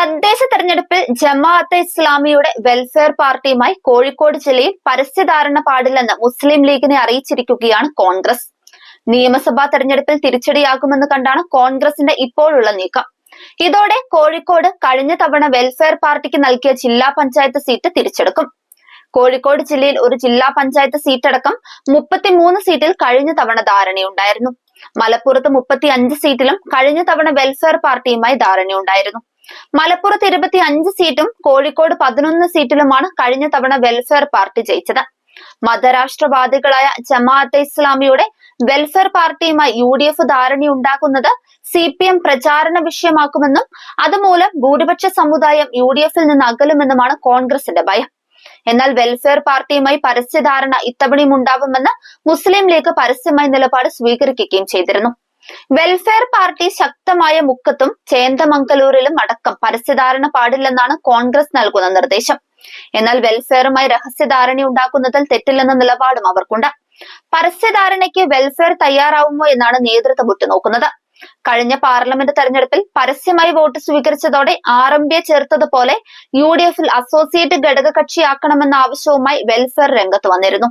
തദ്ദേശ തെരഞ്ഞെടുപ്പിൽ ജമാഅത്തെ ഇസ്ലാമിയുടെ വെൽഫെയർ പാർട്ടിയുമായി കോഴിക്കോട് ജില്ലയിൽ പരസ്യധാരണ പാടില്ലെന്ന് മുസ്ലിം ലീഗിനെ അറിയിച്ചിരിക്കുകയാണ് കോൺഗ്രസ്. നിയമസഭാ തെരഞ്ഞെടുപ്പിൽ തിരിച്ചടിയാകുമെന്ന് കണ്ടാണ് കോൺഗ്രസിന്റെ ഇപ്പോഴുള്ള നീക്കം. ഇതോടെ കോഴിക്കോട് കഴിഞ്ഞ തവണ വെൽഫെയർ പാർട്ടിക്ക് നൽകിയ ജില്ലാ പഞ്ചായത്ത് സീറ്റ് തിരിച്ചെടുക്കും. കോഴിക്കോട് ജില്ലയിൽ ഒരു ജില്ലാ പഞ്ചായത്ത് സീറ്റടക്കം മുപ്പത്തിമൂന്ന് സീറ്റിൽ കഴിഞ്ഞ തവണ ധാരണയുണ്ടായിരുന്നു. മലപ്പുറത്ത് മുപ്പത്തി അഞ്ച് സീറ്റിലും കഴിഞ്ഞ തവണ വെൽഫെയർ പാർട്ടിയുമായി ധാരണയുണ്ടായിരുന്നു. മലപ്പുറത്ത് ഇരുപത്തി അഞ്ച് സീറ്റും കോഴിക്കോട് പതിനൊന്ന് സീറ്റിലുമാണ് കഴിഞ്ഞ തവണ വെൽഫെയർ പാർട്ടി ജയിച്ചത്. മതരാഷ്ട്രവാദികളായ ജമാഅത്തെ ഇസ്ലാമിയുടെ വെൽഫെയർ പാർട്ടിയുമായി യു ഡി എഫ് ധാരണയുണ്ടാക്കുന്നത് സി പി എം പ്രചാരണ വിഷയമാക്കുമെന്നും അതുമൂലം ഭൂരിപക്ഷ സമുദായം യു ഡി എഫിൽ നിന്ന് അകലുമെന്നുമാണ് കോൺഗ്രസിന്റെ ഭയം. എന്നാൽ വെൽഫെയർ പാർട്ടിയുമായി പരസ്യധാരണ ഇത്തവണയും ഉണ്ടാവുമെന്ന് മുസ്ലിം ലീഗ് പരസ്യമായി നിലപാട് സ്വീകരിക്കുകയും ചെയ്തിരുന്നു. വെൽഫെയർ പാർട്ടി ശക്തമായ മുക്കത്തും ചേന്തമംഗലൂരിലും അടക്കം പരസ്യധാരണ പാടില്ലെന്നാണ് കോൺഗ്രസ് നൽകുന്ന നിർദ്ദേശം. എന്നാൽ വെൽഫെയറുമായി രഹസ്യധാരണ ഉണ്ടാക്കുന്നതിൽ തെറ്റില്ലെന്ന നിലപാടും അവർക്കുണ്ട്. പരസ്യധാരണയ്ക്ക് വെൽഫെയർ തയ്യാറാവുമോ എന്നാണ് നേതൃത്വം ഉറ്റുനോക്കുന്നത്. കഴിഞ്ഞ പാർലമെന്റ് തെരഞ്ഞെടുപ്പിൽ പരസ്യമായി വോട്ട് സ്വീകരിച്ചതോടെ ആർ എം പിയെ ചേർത്തതുപോലെ യു ഡി എഫിൽ അസോസിയേറ്റ് ഘടകകക്ഷിയാക്കണമെന്ന ആവശ്യവുമായി വെൽഫെയർ രംഗത്ത് വന്നിരുന്നു.